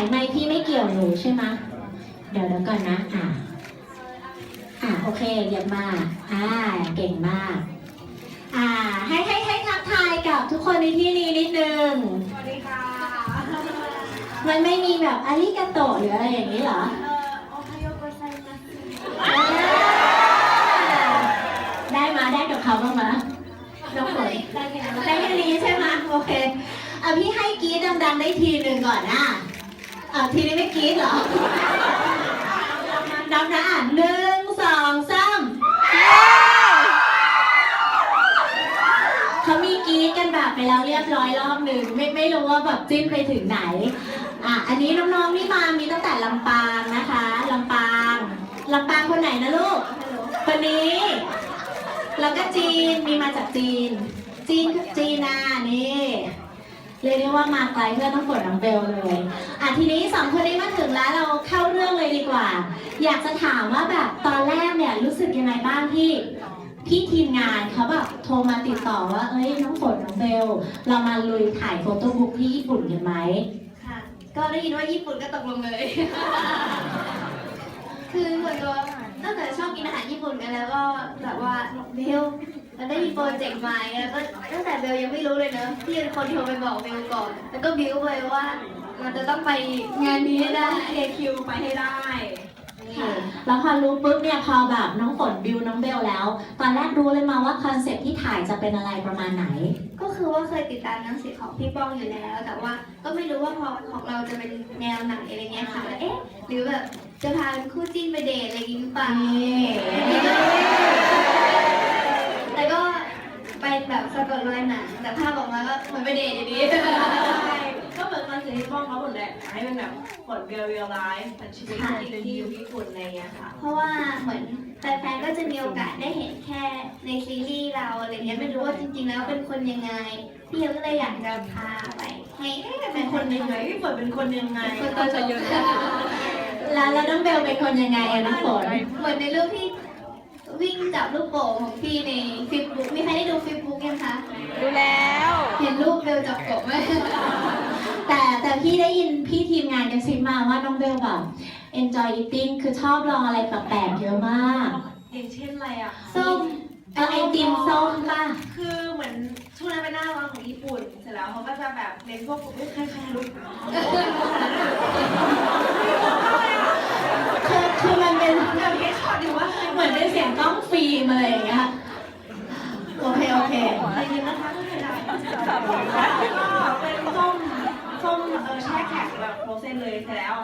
ายไม้พี่ไม่เกี่ยวหนูใช่ไหมะเดี๋ยวเดี๋ยวก่อนนะ อะอะโอเคเยี่ยมมากอ่าเก่งมาก อ่า ให้ให้ให้ทักทายกับทุกคนในที่นี้นิดนึง สวัสดีค่ะ มันไม่มีแบบอาริกาโตะหรืออะไรอย่างนี้เหรอเอ่อโอไฮโอโกไซมัสอ่าได้มาได้กับเขาบ้างมะน้องฝนได้แค่นั้นได้แค่นี้ใช่ไหมโอเคอะพี่ให้กรี๊ดดังๆได้ทีหนึ่งก่อนนะ อะทีนี้ไม่กรี๊ดเหรอดังนะอะหนึ่งสองสามเขามีกรี๊ดกันแบบไปแล้วเรียบร้อยรอบหนึ่งไม่ไม่รู้ว่าแบบจิ้นไปถึงไหน อะอันนี้น้องๆนี่มามีตั้งแต่ลำปางนะคะลำปางลำปางคนไหนนะลูกคนนี้ แล้วก็จีนมีมาจากจีน จีนจีนนานี่ เรียกได้ว่ามาไกลเพื่อนต้องกดน้องเบลเลยอะทีนี้สองคนนี้มาถึงแล้วเราเข้าเรื่องเลยดีกว่า อยากจะถามว่าแบบตอนแรกเนี่ยรู้สึกยังไงบ้างที่พี่ทีมงานเขาแบบโทรมาติดต่อว่า เอ้ยน้องฝนน้องเบลเรามาลุยถ่ายโฟโต้บุ๊กที่ญี่ปุ่นกันไหมค่ะ ก็ได้ยินว่าญี่ปุ่นก็ตกลงเลย คือส่วนตัวตั้งแต่ชอบกินอาหารญี่ปุ่นกันแล้วก็แบบว่าเบล มันได้มีโปรเจกต์ใหม่แล้วก็ตั้งแต่เบลยังไม่รู้เลยเนอะที่เป็นคนโทรไปบอกเบลก่อน แล้วก็บิวไปว่าเราจะต้องไปงานนี้ให้ได้เอคิวไปให้ได้ค่ะแล้วพอรู้ปุ๊บเนี่ยพอแบบน้องฝนบิวน้องเบลแล้ว ตอนแรกรู้เลยมาว่าคอนเซ็ปต์ที่ถ่ายจะเป็นอะไรประมาณไหน ก็คือว่าเคยติดตามหนังสือของพี่ป้องอยู่แล้ว แต่ว่าก็ไม่รู้ว่าพอของเราจะเป็นแนวไหนอะไรเงี้ยค่ะแล้วเอ๊ะหรือแบบจะพาเป็นคู่จิ้นไปเดทอะไรอย่างงี้หรือเปล่าแต่ก็เป็น แบบสะกดรอยหนังแต่ภาพออกมาก็เหมือนไปเดทอยู่ดีก็เหมือนคอนเสิร์ตที่ป้องเขาหมดแหละให้เป็นแบบผลเรียลเรียลไลฟ์มันชีวิตจริงที่อยู่ญี่ปุ่นอะไรอย่างเงี้ยค่ะ เพราะว่าเหมือนแฟนๆก็จะมีโอกาสได้เห็นแค่ในซีรีส์เราอะไรเงี้ยไม่รู้ว่าจริงๆแล้วเป็นคนยังไงพี่เอก็เลยอยากจะพาไปให้เป็นคนยังไงพี่ฝนเป็นคนยังไงคนตัวจะเยอะแล้วแล้วน้องเบลเป็นคนยังไงอะน้องฝนเหมือนในรูปที่ วิ่งจับลูกโป่งของพี่ในฟิปบุ๊กมีใครได้ดูฟิปบุ๊กยังคะ ดูแล้ว เห็นรูปเบลจับกบไหม แต่แต่พี่ได้ยินพี่ทีมงานกันซิบมาว่าน้องเบลแบบ enjoy eating คือชอบลองอะไรแปลกๆเยอะมากอย่างเช่นอะไรอะส้มเออไอติมส้มป่ะ คือเหมือนช่วงนั้นเป็นหน้าร้อนของญี่ปุ่น เสร็จแล้วเขาก็จะแบบเน้นพวกเอ้ยใครใครรู้คือคือมัน เหมือนเป็นเสียงกล้องฟิล์มอะไรอย่างเงี้ยโอเคโอเคใครยินนะคะก็ไม่ได้ก็เป็นส้มส้มเออแช่แข็งแบบโฟรเซนเลยเสร็จแล้ว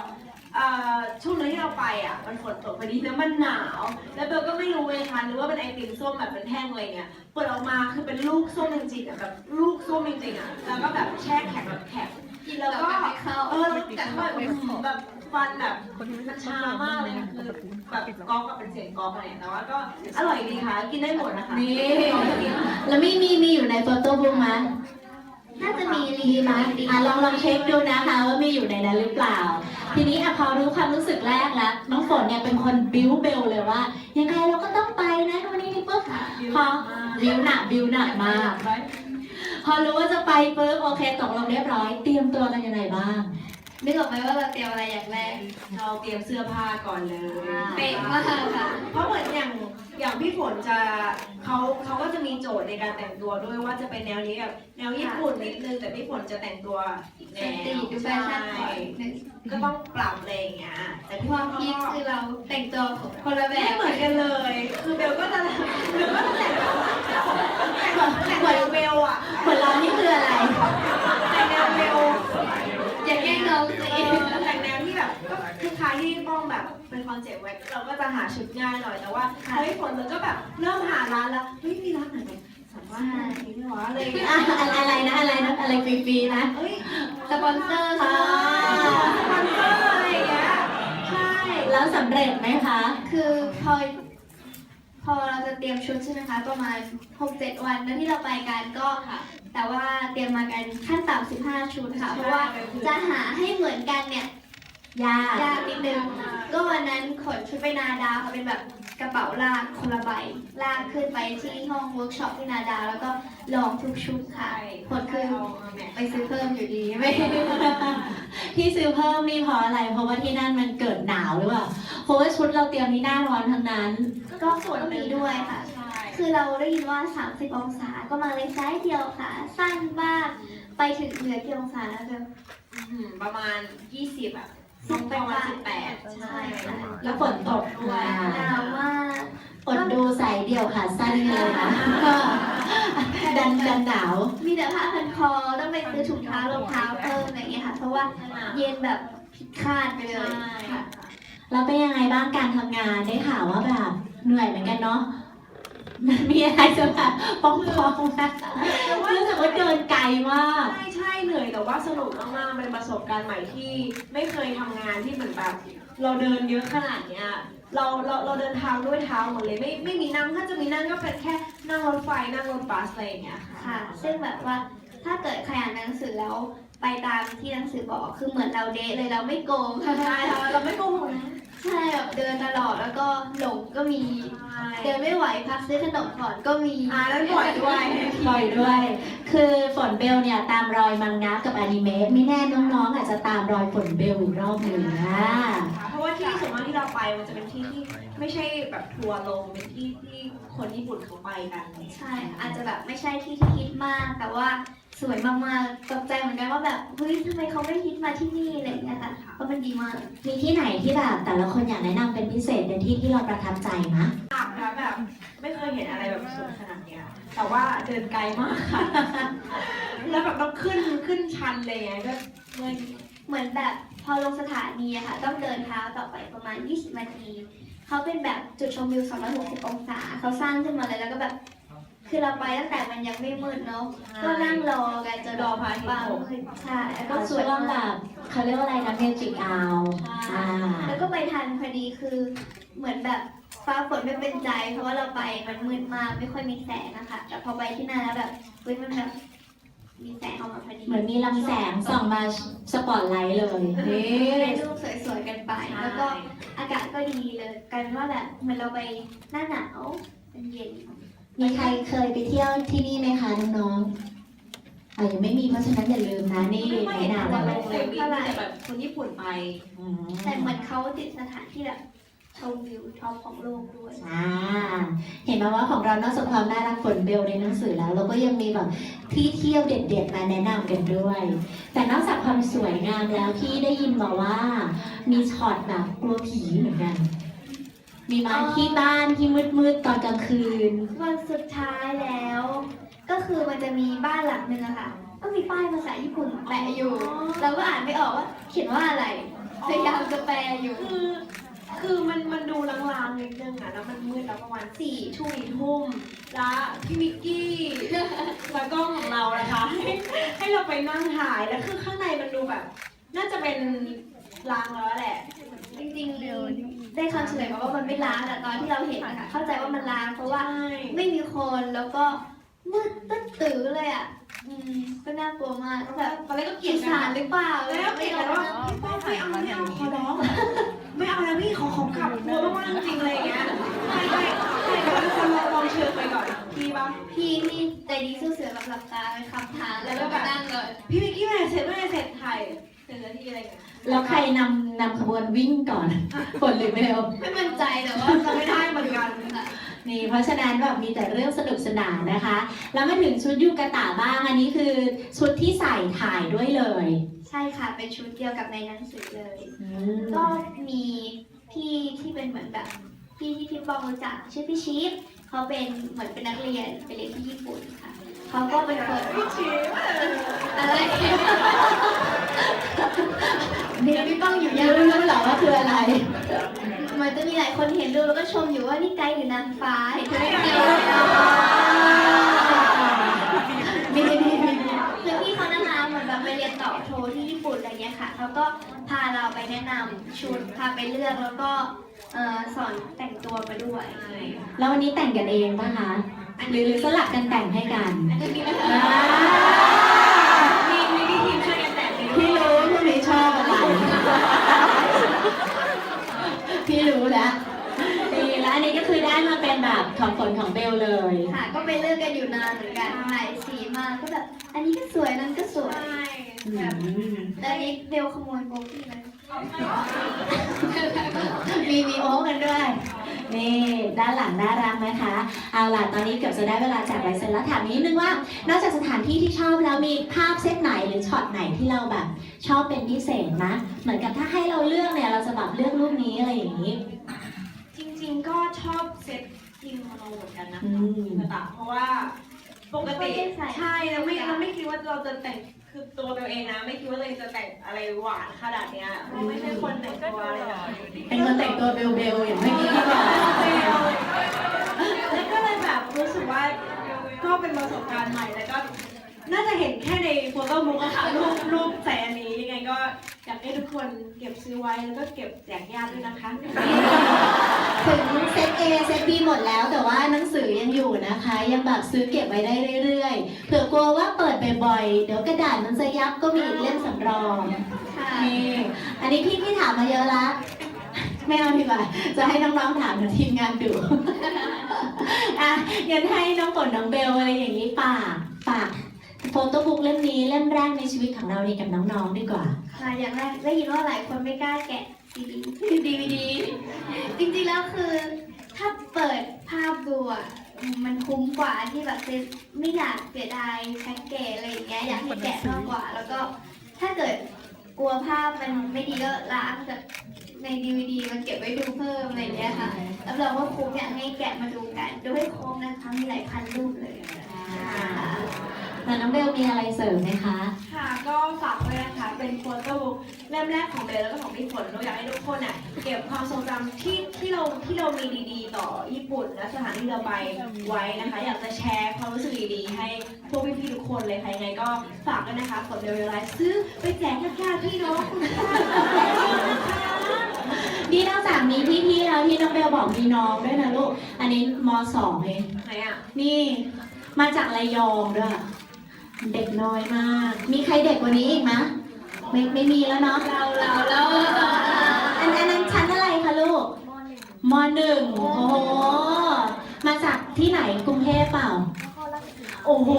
เอ่อช่วงนั้นที่เราไปอะมันฝนตกพอดีแล้วมันหนาว แล้วเบลก็ไม่รู้เลยค่ะนึกว่าเป็นไอติมส้มแบบเป็นแท่งอะไรเงี้ยเปิดออกมาคือเป็นลูกส้มจริงๆอะแบบลูกส้มจริงๆอะแล้วก็แบบแช่แข็งแบบแข็งกินแล้วก็ไม่เข้าเออแล้วแต่ว่าแบบแบบ ฟันแบบมันชามากเลยนะคือแบบก๊อกกับเป็นเสียงก๊อกอะไรแต่ว่าก็อร่อยดีค่ะ กินได้หมดนะคะนี่แล้วมีมีมีอยู่ในโฟโต้บุ๊กมั้ยน่าจะมีรีมีไหมมาดีอะลองลองเช็คดูนะคะว่ามีอยู่ในนั้นหรือเปล่า ทีนี้อะพอรู้ความรู้สึกแรกแล้ว น้องฝนเนี่ยเป็นคนบิ้วเบลเลยว่า ยังไงเราก็ต้องไปนะวันนี้นี่ปุ๊บพอบิ้วหนักบิ้วหนักมากพอรู้ว่าจะไปปุ๊บโอเคตกลงเรียบร้อย เตรียมตัวกันยังไงบ้าง นึกออกไหมว่าเราเตรียมอะไรอย่างแรก เราเตรียมเสื้อผ้าก่อนเลยเป๊ะมากค่ะ เพราะเหมือนอย่างอย่างพี่ฝนจะเขาเขาก็จะมีโจทย์ในการแต่งตัวด้วยว่าจะเป็นแนวนี้แบบแนวญี่ปุ่นนิดนึงแต่พี่ฝนจะแต่งตัวอีกแนสตรีวทดูแฟชั่นหน่อยนึกก็ต้องปรับอะไรอย่างเงี้ยแต่พี่คว่าวามเขาคิดก็คือเราแต่งตัวคนละแบไม่บเหมือนกันเลย คือเบลก็จะเบลก็จะแต่งแบบแต่งแบบแต่งแบบเบลอะผลลัพธ์นี่คืออะไร แต่งแนวเบล อย่าแกล้งน้องสิแต่งแนวที่แบบก็คือคล้ายที่ป้องแบบเป็นคอนเซ็ปต์ไว้เราก็จะหาชุดง่ายหน่อยแต่ว่าเฮ้ยฝนมันก็แบบเริ่มหาร้านแล้วเฮ้ยมีร้านไหนแบบสามารถหาที่ไม่หรออะไรอย่างเงี้ยอะอะไรนะอะไรนะอะไรฟรีๆนะเฮ้ยสปอนเซอร์อ่าค่ะสปอนเซอร์อะไรอย่างเงี้ยใช่ แล้วสำเร็จไหมคะ คือพอ พอเราจะเตรียมชุดใช่ไหมคะประมาณ6-7วันแล้วที่เราไปกันก็ค่ะแต่ว่าเตรียมมากันขั้นต่ำ15ชุดค่ะ เพราะว่าจะหาให้เหมือนกันเนี่ยยากยากนิดนึงก็วันนั้นขนชุดไปนาดาวค่ะเป็นแบบกระเป๋าลากคนละใบลากขึ้นไปที่ห้องเวิร์กช็อปที่นาดาวแล้วก็ลองทุกชุดค่ะผลคือไปซื้อเพิ่มอยู่ดีไม่ที่ซื้อเพิ่มนี่เพราะอะไร เพราะว่าที่นั่นมันเกิดหนาวหรือเปล่าเพราะว่าชุดเราเตรียมนี่หน้าร้อนทั้งนั้น ก็ส่วนนี้ด้วยค่ะ ใช่คือเราได้ยินว่า 30 องศา ก็มาเลยไซส์เดียวค่ะ สั้นมากไปถึงเหนือกี่องศาแล้วเดี๋ยว อืมประมาณ 20 อะสิบประมาณแปด18 ใช่ค่ะ แล้วฝนตกด้วยหนาวมากอดดูใส่เดี่ยวขาสั้นเลยนะดันดันหนาว มีแต่ผ้าพันคอต้องไปซื้อถุงเท้ารองเท้าเพิ่มอะไรอย่างเงี้ยค่ะ เพราะว่าเย็นแบบผิดคาดไปเลยค่ะ แล้วเป็นยังไงบ้างการทำงานได้ข่าวว่าแบบ เหนื่อยเหมือนกันเนาะมันมีอะไรจะแบบป้องพองไหมรู้สึกว่าเดินไกลมาก ใช่ใช่เหนื่อยแต่ว่าสนุกมากๆเป็นประสบการณ์ใหม่ที่ไม่เคยทำงานที่เหมือนแบบเราเดินเยอะขนาดเนี้ยเราเราเราเดินทางด้วยเท้าหมดเลยไม่ไม่มีนั่งถ้าจะมีนั่งก็เป็นแค่นั่งรถไฟนั่งรถบัสอะไรอย่างเงี้ยค่ะค่ะซึ่งแบบว่าถ้าเกิดใครอ่านหนังสือแล้วไปตามที่หนังสือบอกคือเหมือนเราเดทเลยเราไม่โกงค่ะใช่ค่ะเราไม่โกหกนะ ใช่แบบเดินตลอดแล้วก็หลงก็มี เดินไม่ไหวพักซื้อขนมก่อนก็มีอ่าแล้วปล่อยด้วยปล่อยด้วย คือฝนเบลเนี่ยตามรอยมังงะกับอนิเมะไม่แน่น้องๆอาจจะตามรอยฝนเบลอีกรอบหนึ่งนะเพราะ ว่าที่ส่วนมากที่เราไปมันจะเป็นที่ที่ไม่ใช่แบบทัวร์ลงเป็นที่ที่คนญี่ปุ่นเขาไปกันใช่อาจจะแบบไม่ใช่ที่ที่ฮิตมาก แต่ว่าสวยมากๆตกใจเหมือนกันว่าแบบเฮ้ยทำไมเขาไม่ฮิตมาที่นี่อะไรอย่างเงี้ยค่ะเพราะมันดีมากมีที่ไหนที่แบบแต่ละคนอยากแนะนำเป็นพิเศษเป็นที่ที่เราประทับใจนะอาบนะแบบไม่เคยเห็นอะไรแบบสวยขนาดเนี้ยแต่ว่าเดินไกลมากค่ะแล้วแบบต้องขึ้นขึ้นชันเลยไงก็เมื่อย เหมือนแบบพอลงสถานีอะค่ะ ต้องเดินเท้าต่อไปประมาณ 20 นาที เขาเป็นแบบจุดชมวิว360 องศา เขาสร้างขึ้นมาเลยแล้วก็แบบ คือเราไปตั้งแต่มันยังไม่มืดเนาะ ก็นั่งรอกันจนรอพระอาทิตฟ้าย์ตกมืดใช่แล้วก็ก็สสววยยแบมากบเขาเรียกว่าอะไรนะเมจิกอาวอ่าแล้วก็ไปทันพอดีคือเหมือนแบบฟ้าฝนไม่เป็นใจ เพราะว่าเราไปมันมืดมากไม่ค่อยมีแสงนะคะแต่พอไปที่นั่นแล้วแบบเฮ้ยมันแบบ มีแสงออกมาพอดีเหมือนมีลำแสงส่องมาสปอตไลท์เลยนี่ได้รูปสวยๆกันไป แล้วก็อากาศก็ดีเลยกันว่าแบบเหมือนเราไปหน้าหนาวเป็นเย็น มีใครเคยไปเที่ยวที่นี่ไหมคะน้องๆอะยังไม่มีเพราะฉะนั้นอย่าลืมนะนี่ไม่ค่อยเห็นแนะคนนำลงเลยมีแต่แบบคนญี่ปุ่นไปอืมแต่เหมือนเขาติดสถานที่แบบ ชมวิวท็อปของโลกด้วย อ่าเห็นไหมว่าของเรานอกจากความน่ารักฝนเบลในหนังสือแล้ว เราก็ยังมีแบบที่เที่ยวเด็ดๆมาแนะนำกันด้วย แต่นอกจากความสวยงามแล้วพี่ได้ยินมาว่า มีช็อตแบบกลัวผีเหมือนกัน มีมาที่บ้านที่มืดๆตอนกลางคืน วันสุดท้ายแล้ว ก็คือมันจะมีบ้านหลังหนึ่งอะค่ะ ก็มีป้ายภาษาญี่ปุ่นแปะอยู่ เราก็อ่านไม่ออกว่า เขียนว่าอะไร พยายามจะแปลอยู่ คือ คือมันมันดูลางๆนิดนึงอะแล้วมันมืดแล้วประมาณสี่ทุ่มสี่ทุ่มแล้วพี่มิกกี้แล้วก็ของเรานะคะ ให้ให้เราไปนั่งถ่ายแล้วคือข้างในมันดูแบบ น่าจะเป็นรางแล้วแหละ จริงๆ ได้คำเฉลยมาว่ามันไม่ล้างแต่ตอนที่เราเห็นนะคะเข้าใจว่ามันล้างเพราะว่าใช่ไม่มีคนแล้วก็มืดตึ๊ดตื้อเลยอะอืมก็น่ากลัวมากแบบตอนแรกก็เกลีกียดสากัรนหรือเปล่าแล้วเกลียดกันว่าพี่ป้อไม่เอาไม่เอาขอร้อง ไม่เอาแล้วพี่ขอของกลับกลัวมากๆจริงๆอะไรอย่างเงี้ยไม่ไม่ไม่เราเป็นคนลองลองเชิญไปก่อนพี่ปะพี่พี่ใจดีสู้เสือแบบหลับตาไปคำทางแล้วก็มานั่งเลยพี่วิกกี้เมื่อไหร่เสร็จเมื่อไหร่เสร็จถ่ายเสร็จแล้วที่อะไรอย่างเงี้ยแล้วใครนำนำขบวนวิ่งก่อนฝนหรือไม่เร็วไม่มั่นใจแต่ว่าจะไม่ได้ นกันค่ะนี่เพราะฉะนั้นแบบมีแต่เรื่องสนุกสนานนะคะ แล้วมาถึงชุดยูกะตะบ้างอันนี้คือชุดที่ใส่ถ่ายด้วยเลยใช่ค่ะ เป็นชุดเดียวกับในหนังสือเลย อืมก็มีพี่ที่เป็นเหมือนแบบพี่ที่พี่บองรู้จักชื่อพี่ชีฟเขาเป็นเหมือนเป็นนักเรียนไปเรียนที่ญี่ปุ่นค่ะเขาก็เป็นคนพี่ชีฟอะไรเดี๋ยวพี่ป้องอยู่ยัยังงไม่รู้หรอว่าคืออะไร เห มือนจะมีหลายคนเห็นดูแล้วก็ชมอยู่ว่านี่ไกด์หรือนางฟ้าเห็นไหมเดียวมีมีมีมีคือพี่เขานะคะเหมือนแบบไปเรียนต่อโทที่ญี่ปุ่นอะไรเงี้ยค่ะเขาก็พาเราไปแนะนำชุดพาไปเลือกแล้วก็เอ่อสอนแต่งตัวมาด้วยแล้ววันนี้แต่งกันเองป่ะคะ หรือหรือสลับกันแต่งให้กันจะมีไหมอ่ามีมีพี่ทีมช่วยกันแต่งในพี่รู้ว่าพี่มีชอบอะไร อันนี้ก็คือได้มา เป็นแบบของฝนของเบลเลย ค่ะก็ไปเลือกกันอยู่นานเหมือนกันหลายสีมากก็แบบ อันนี้ก็สวยนั้นก็สวยอืมแต่อันนี้เบลขโมยโบกี้ไปมีมีโอ้กันด้วย นี่ด้านหลังน่ารักนะคะ เอาล่ะตอนนี้เกือบจะได้เวลาจากลายเซ็นแล้วถามนิดนึงว่า นอกจากสถานที่ที่ชอบแล้วมีภาพเซตไหนหรือช็อตไหนที่เราแบบ ชอบเป็นพิเศษนะเหมือนกับถ้าให้เราเลือกเนี่ยเราจะแบบเลือกรูปนี้อะไรอย่างนี้ จริงๆก็ชอบเซ็ต ทีมโมโนเหมือนกันนะอืคะมกระตะเพราะว่าปกติใช่แล้วไม่เราไม่คิดว่าเราจะแต่งคือตัวเบลเองนะไม่คิดว่าเราจะแต่งอะไรหวานขนาดเนี้ยเพราะไม่ใช่คนแต่งตัวอะไรแบบนี้เป็นคนแต่งตัวเบลเบลอย่างเมื่อกี้ที่บอกแล้วก็เลยแบบรู้สึกว่าก็เป็นประสบการณ์ใหม่แล้วก็น่าจะเห็นแค่ในโฟโต้บุ๊กอะค่ะรูปรูปใส่อันนี้ยังไงก็อยากให้ทุกคนเก็บซื้อไว้แล้วก็เก็บแจกญาติด้วยนะคะ ถึงเซต A เซต B หมดแล้วแต่ว่าหนังสือยังอยู่นะคะ ยังแบบซื้อเก็บไว้ได้เรื่อยๆเผื่อกลัวว่าเปิดบ่อยๆ เดี๋ยวกระดาษมันจะยับก็มีอีกเล่มสำรองค่ะนี่อันนี้พี่พี่ถามมาเยอะละไม่เอาดีกว่าจะให้น้องๆถามทีมงานดูอะงั้นให้น้องฝนน้องเบลอะไรอย่างนี้ฝากฝาก โฟโต้บุ๊กเล่มนี้เล่มแรกในชีวิตของเรานี่กับน้องๆดีกว่า ค่ะอย่างแรกได้ยินว่าหลายคนไม่กล้าแกะซีดีดีวีดีจริงๆแล้วคือถ้าเปิดภาพดูอะมันคุ้มกว่าที่แบบจะไม่อยากเสียดายแพ็กเกจอะไรอย่างเงี้ยอยากให้แกะมากกว่า แล้วก็ถ้าเกิดกลัวภาพมันไม่ดีก็ล้างจากในดีวดีมันเก็บไว้ดูเพิ่มอะไรอย่างเงี้ยค่ะรับรองว่าคุ้มอยากให้แกะมาดูกันดูให้ครบนะคะมีหลายพันรูปเลย แต่น้องเบลมีอะไรเสริมไหมคะ ค่ะ ก็ฝากไว้นะคะ เป็นโฟโต้บุ๊กเล่มแรกของเบลแล้วก็ของพี่ฝนเราอยากให้ทุกคนอะเก็บความทรงจำที่ที่เราที่เรามีดีๆ ต่อญี่ปุ่นและสถานที่เราไปไว้นะคะ อยากจะแชร์ความรู้สึกดีๆ ให้พวกพี่ๆทุกคนเลยค่ะยังไงก็ฝากด้วยนะคะกดเบลไลฟ์ซื้อไปแจกญาติๆพี่น้องคุณป้านะคะนี่นอกจากมีพี่ๆแล้วที่น้องเบลบอกมีน้องด้วยนะลูก อันนี้มสองเองไหนอะนี่มาจากระยองด้วย เด็กน้อยมาก มีใครเด็กกว่านี้อีกไหมไม่ไม่มีแล้วเนาะ เราเราเราอันอันนั้นชั้นอะไรคะลูกมหนึ่งโอ้โห มาจากที่ไหนกรุงเทพเปล่า โอ้โห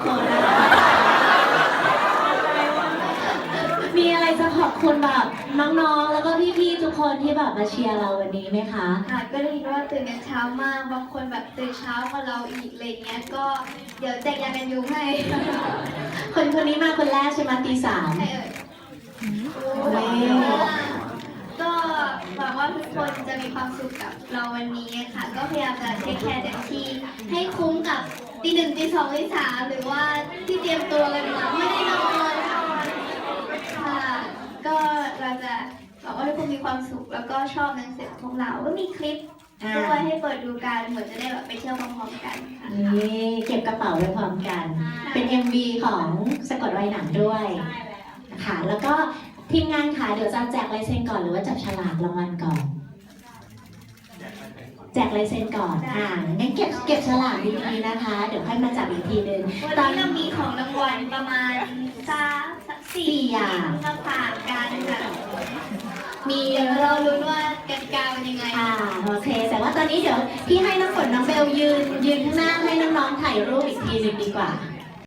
โคราชมี อะไรจะขอบคุณแบบน้องๆ แล้วก็พี่ๆ ทุกคนที่แบบมาเชียร์เราวันนี้ไหมคะ ค่ะก็ได้ยินว่าตื่นกันเช้ามาก บางคนแบบตื่นเช้ากว่าเราอีกอะไรเงี้ย ก็เดี๋ยวแจกยากันยุงให้คนคนนี้มาคนแรกใช่ไหมตีสามใครเอ่ยนี่ก็หวังว่าทุกคนจะมีความสุขกับเราวันนี้ค่ะ ก็พยายามจะเทคแคร์เต็มที่ให้คุ้มกับตีหนึ่งตีสองตีสามหรือว่าที่เตรียมตัวกันมาไม่ได้นอนค่ะ ก็เราจะหวังว่าทุกคนมีความสุขแล้วก็ชอบหนังสือของพวกเรา ก็มีคลิปอ่าด้วยให้เปิดดูกันเหมือนจะได้แบบไปเที่ยวพร้อมๆกันค่ะนี่เก็บกระเป๋าไว้พร้อมกัน เป็น MV ของสะกดรอยหนังด้วยใช่แล้ว ค่ะ แล้วก็ทีมงานค่ะเดี๋ยวจะแจกลายเซ็นก่อนหรือว่าจับฉลากรางวัลก่อน แจกลายเซ็นก่อนอ่างั้นเก็บเก็บฉลากดีๆนะคะ เดี๋ยวค่อยมาจับอีกทีนึง วันตอนนี้เรามีของรางวัลประมาณสาม สี่อย่างมาฝากกันค่ะมีเดี๋ยวเรารู้นว่ากติกาเป็นยังไงอ่าโอเค แต่ว่าตอนนี้เดี๋ยวพี่ให้น้องฝนน้องเบลยืนยืนข้างหน้าให้น้องๆถ่ายรูปอีกทีหนึ่งดีกว่า